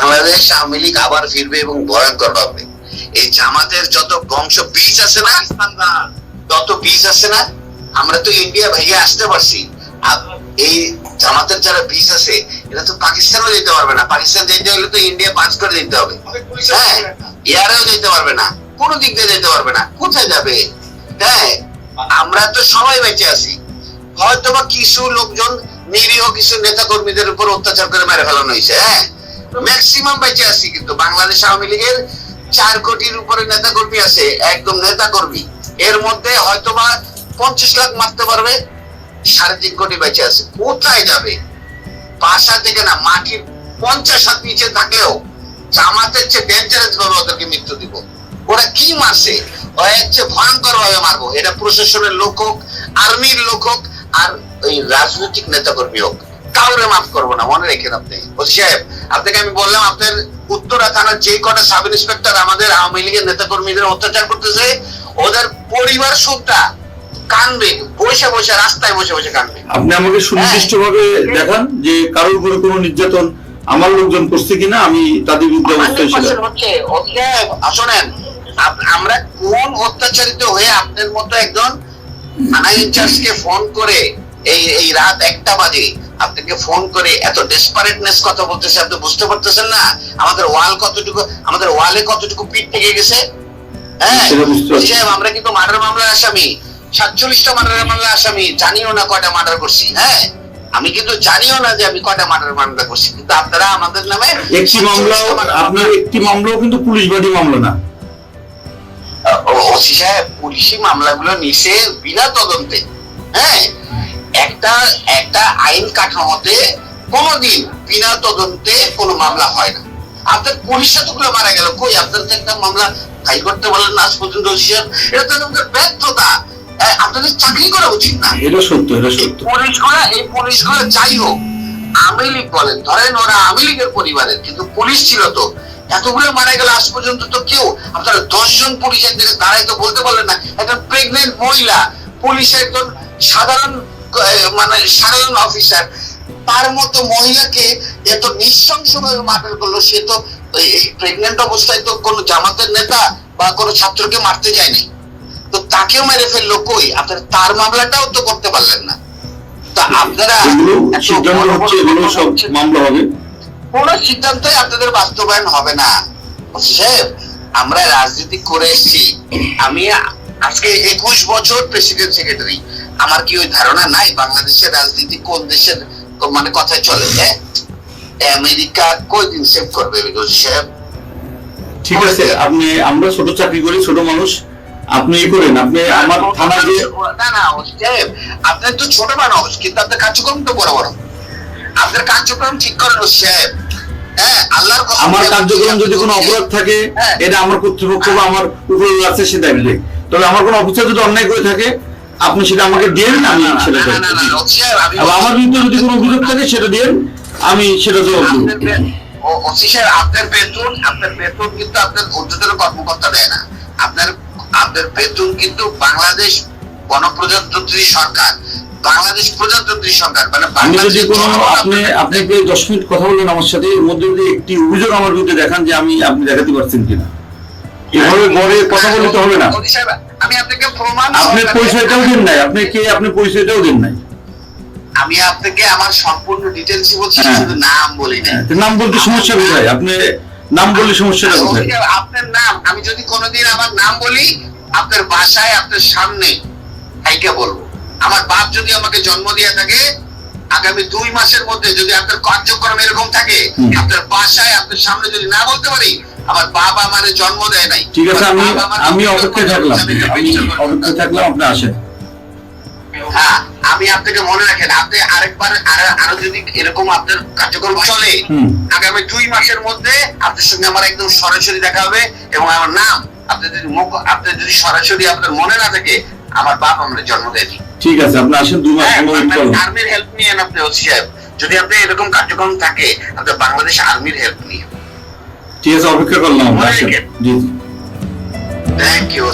বাংলাদেশ আওয়ামী লীগ আবার ফিরবে এবং ভয়ঙ্কর হবে এই জামাতের যত বংশ বীজ আছে না তত বীজ আছে না, আমরা তো ইন্ডিয়া ভেঙে আসতে পারছি। এই জামাতের যারা বীজ আছে এটা তো পাকিস্তানও যেতে পারবে না। পাকিস্তান যেতে হলে তো ইন্ডিয়া পাঁচ করে দিতে হবে। হ্যাঁ ইয়ারেও যেতে পারবে না। কোনো দিক দিয়ে যেতে পারবে না। কোথায় যাবে? হ্যাঁ আমরা তো সবাই বেঁচে আছি। হয়তো বা কিছু লোকজন নিরীহ কিছু নেতা কর্মীদের উপর অত্যাচার করে মেরে ফেলানো হয়েছে। হ্যাঁ ম্যাক্সিমাম বেঁচে আছি কিন্তু। বাংলাদেশ আওয়ামী লীগের চার কোটির উপরে নেতা কর্মী আছে, একদম নেতা কর্মী এর মধ্যে হয়তো বা পঞ্চাশ লাখ মারতে পারবে, সাড়ে তিন কোটি বেঁচে আছে। কোথায় যাবে? বাসা থেকে না মাটির পঞ্চাশ হাত নিচে থাকলেও জামাতের চেয়ে ডেঞ্জারাস ভাবে ওদেরকে মৃত্যু দিব। ওরা কি মারছে? ওরা ভয়ঙ্কর ভাবে মারবো। এটা প্রশাসনের লোক হোক, আর্মির লোক হোক, আর ওই রাজনৈতিক নেতা কর্মী হোক। কাউরে মাফ করব না, মনে রেখে আপনি। সাহেব আপনাকে আমি বললাম আপনার উত্তরা থানার যে কটা সাব ইন্সপেক্টর আমাদের আওয়ামী লীগের নেতা কর্মীদের অত্যাচার করতেছে ওদের পরিবার সুখটা কানবে বসে বসে রাস্তায় বসে বসে কানবে। আপনি আমাকে সুনির্দিষ্ট ভাবে দেখান যে কারোর উপরে কোনো নির্যাতন আমার লোকজন করছে কিনা আমি তাদের বিরুদ্ধে অবস্থায় ছিলাম 100% হচ্ছে ওকে শোনেন আমরা কোন অত্যাচারিত হয়ে আপনার মতো একজন থানা ইনচার্জকে ফোন করে এই এই রাত একটা বাজে আপনাকে ফোন করে এত ডেসপারেটনেস কথা বলতেছে আপনি বুঝতে পারতেছেন না আমাদের ওয়াল কতটুকু আমাদের ওয়ালে কতটুকু পিঠ থেকে গেছে হ্যাঁ আমরা কিন্তু মার্ডার মামলার আসামি সাতচল্লিশটা মার্ডার মামলার আসামি জানিও না কয়টা মার্ডার করছি হ্যাঁ আমি কিন্তু জানিও না যে আমি কয়টা মার্ডার মামলা করছি কিন্তু আপনারা আমাদের নামে একটি মামলাও 47টা murder আপনার একটি মামলাও কিন্তু পুলিশ বাদী মামলা না ওসি সাহেব পুলিশি মামলাগুলো নিছে বিনা তদন্তে হ্যাঁ একটা একটা আইন কাঠামোতে কোনোদিন বিনা তদন্তে কোনো মামলা হয় না। আপনার পুলিশ এতগুলো মারা গেল কই আপনার তো একটা মামলা ফাইল করতে বলেন না আজ পর্যন্ত এটা তো আমাদের ব্যর্থতা। আপনাদের চাকরি করা উচিত না। এটা সত্য এটা সত্য। পুলিশগুলো এই পুলিশগুলো যাই হোক আওয়ামী লীগ বলেন ধরেন ওরা আওয়ামী লীগের পরিবারের কিন্তু পুলিশ ছিল তো। এতগুলো মারা গেল আজ পর্যন্ত তো কেউ আপনারা দশজন পুলিশের দিকে দাঁড়াই তো বলতে পারলেন না একজন প্রেগনেন্ট মহিলা পুলিশের একজন সাধারণ মানে সাধারণ অফিসার তার মতো মহিলাকে এত নৃশংস ভাবে মার্ডার করল সে তো এই প্রেগনেন্ট অবস্থায় তো কোনো জামাতের নেতা বা কোনো ছাত্রকে মারতে যায়নি। তো তাকেও মেরে ফেলল কই? আপনারা তার মামলাটাও তো করতে পারলেন না। তা আপনারা কোন সিদ্ধান্তই আপনাদের বাস্তবায়ন হবে না। সাহেব আমরা রাজনীতি করে এসেছি। আমি আজকে একুশ বছর প্রেসিডেন্ট সেক্রেটারি আমার কি ওই ধারণা নাই বাংলাদেশের রাজনীতি কোন দেশের মানে কথায় চলে? হ্যাঁ আমেরিকা কয়দিন সেভ করবে ঠিক আছে আপনি আমরা ছোট চাকরি করি ছোট মানুষ। আপনি ই করেন আপনি আমার থানা যে না না আপনার তো ছোট মানুষ কিন্তু আপনার কার্যক্রম তো বড় বড়। আপনার কার্যক্রম ঠিক করেন সাহেব। হ্যাঁ আমার কার্যক্রম যদি কোনো অপরাধ থাকে হ্যাঁ। এটা আমার কর্তৃপক্ষ বা আমার উপরে আছে সে দেখবে তবে আমার কোনো অফিসার যদি অন্যায় করে থাকে আপনি সেটা আমাকে দিন আমি সেটা আমার বিরুদ্ধে যদি কোনো অভিযোগ থাকে সেটা দিন আমি সেটা জবাব দেবো। আপনার বেতন আপনার বেতন কিন্তু আপনার ঊর্ধ্বতন কর্মকর্তা দেয় না। আপনার আপনার বেতন কিন্তু বাংলাদেশ গণপ্রজাতন্ত্রী সরকার বাংলাদেশ প্রজাতন্ত্রী সরকার মানে আমি যদি বাংলাদেশের কোনো আপনি আপনি প্রায় দশ মিনিট কথা বললেন আমার সাথে এর মধ্যে যদি একটি অভিযোগ আমার বিরুদ্ধে দেখান যে আমি আপনি দেখাতে পারছেন কিনা। এভাবে গড়ে কথা বললে তো হবে না। আমি আপনাকে প্রমাণ আপনি পরিচয়টাও দেন নাই আপনি কে আপনি পরিচয়টাও দেন নাই। আমি আপনাকে আমার সম্পূর্ণ ডিটেলস বলছি হ্যাঁ। শুধু নাম বলি না নাম বলতে সমস্যা কোথায়? আপনি নাম বললে সমস্যাটা কোথায়? আপনার নাম আমি যদি কোনোদিন আমার নাম বলি আপনার বাসায় আপনার সামনে হাইকে বলব। আমার বাপ যদি আমাকে জন্ম দিয়ে থাকে আগামী দুই মাসের মধ্যে যদি আপনার কার্যক্রম এরকম থাকে আপনার বাসায় আপনার সামনে যদি না বলতে পারি আমার বাবা আমার জন্ম দেয় নাই। ঠিক আছে আমি আমি করে থাকলাম। আমি অপেক্ষায় থাকলাম। আপনি আসেন। হ্যাঁ আমি আপনাকে মনে রাখেন আপনি আরেকবার আরো- যদি এরকম আপনার কার্যক্রম চলে আগামী দুই মাসের মধ্যে আপনার সঙ্গে আমার একদম সরাসরি দেখা হবে এবং আমার নাম আপনি যদি মুখ আপনি যদি সরাসরি আপনার মনে না থাকে আমার বাপ আমরা জন্ম দেয়নি ঠিক আছে আপনি আসেন দুই মাস হ্যাঁ, আর্মির হেল্প নিয়ে আপনি ওসি সাহেব। যদি আপনি এরকম কার্যক্রম থাকে আপনি বাংলাদেশ আর্মির হেল্প নিয়ে। ঠিক আছে অপেক্ষা করলাম। জি জি। Thank you